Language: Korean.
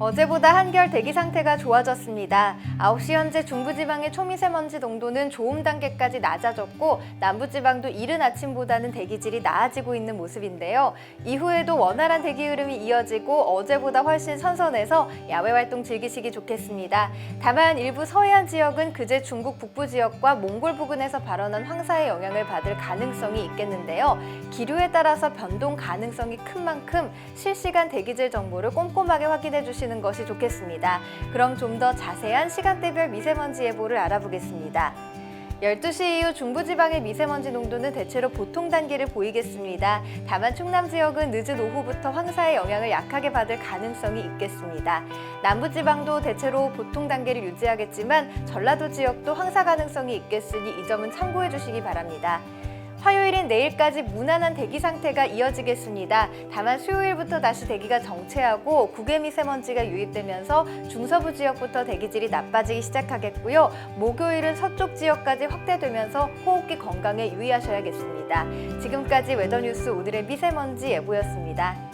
어제보다 한결 대기 상태가 좋아졌습니다. 9시 현재 중부지방의 초미세먼지 농도는 좋음 단계까지 낮아졌고 남부지방도 이른 아침보다는 대기질이 나아지고 있는 모습인데요. 이후에도 원활한 대기 흐름이 이어지고 어제보다 훨씬 선선해서 야외 활동 즐기시기 좋겠습니다. 다만 일부 서해안 지역은 그제 중국 북부 지역과 몽골 부근에서 발원한 황사의 영향을 받을 가능성이 있겠는데요. 기류에 따라서 변동 가능성이 큰 만큼 실시간 대기질 정보를 꼼꼼하게 확인해 주시 는 것이 좋겠습니다. 그럼 좀 더 자세한 시간대별 미세먼지 예보를 알아보겠습니다. 12시 이후 중부지방의 미세먼지 농도는 대체로 보통 단계를 보이겠습니다. 다만 충남 지역은 늦은 오후부터 황사의 영향을 약하게 받을 가능성이 있겠습니다. 남부지방도 대체로 보통 단계를 유지하겠지만 전라도 지역도 황사 가능성이 있겠으니 이 점은 참고해 주시기 바랍니다. 화요일인 내일까지 무난한 대기 상태가 이어지겠습니다. 다만 수요일부터 다시 대기가 정체하고 국외 미세먼지가 유입되면서 중서부 지역부터 대기질이 나빠지기 시작하겠고요. 목요일은 서쪽 지역까지 확대되면서 호흡기 건강에 유의하셔야겠습니다. 지금까지 웨더뉴스 오늘의 미세먼지 예보였습니다.